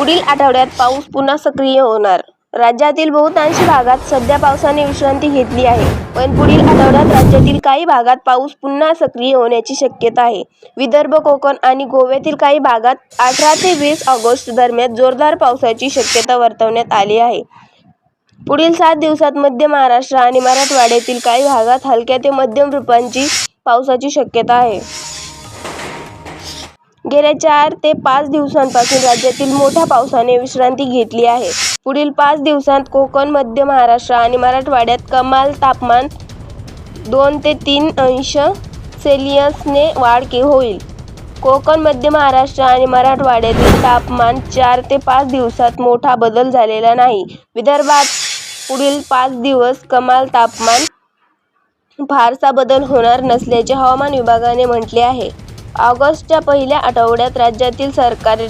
पुढील आठवड्यात पाऊस पुन्हा सक्रिय होणार. राज्यातील बहुतांश भागात सध्या पावसाने विश्रांती घेतली आहे. पण पुढील आठवड्यात राज्यातील काही भागात पाऊस पुन्हा सक्रिय होण्याची शक्यता आहे. विदर्भ कोकण आणि गोव्यातील काही भागात अठरा ते वीस ऑगस्ट दरम्यान जोरदार पावसाची शक्यता वर्तवण्यात आली आहे. पुढील सात दिवसात मध्य महाराष्ट्र आणि मराठवाड्यातील काही भागात हलक्या ते मध्यम रूपांची पावसाची शक्यता आहे. गेल्या चार ते पाच दिवसांपासून राज्यातील मोठ्या पावसाने विश्रांती घेतली आहे. पुढील पाच दिवसांत कोकण मध्य महाराष्ट्र आणि मराठवाड्यात कमाल तापमान दोन ते तीन अंश सेल्सिअसने वाढ के होईल. कोकण मध्य महाराष्ट्र आणि मराठवाड्यातील तापमान चार ते पाच दिवसात मोठा बदल झालेला नाही. विदर्भात पुढील पाच दिवस कमाल तापमान फारसा बदल होणार नसल्याचे हवामान विभागाने म्हटले आहे. ऑगस्टच्या पहिल्या आठवड्यात राज्यातील सरकार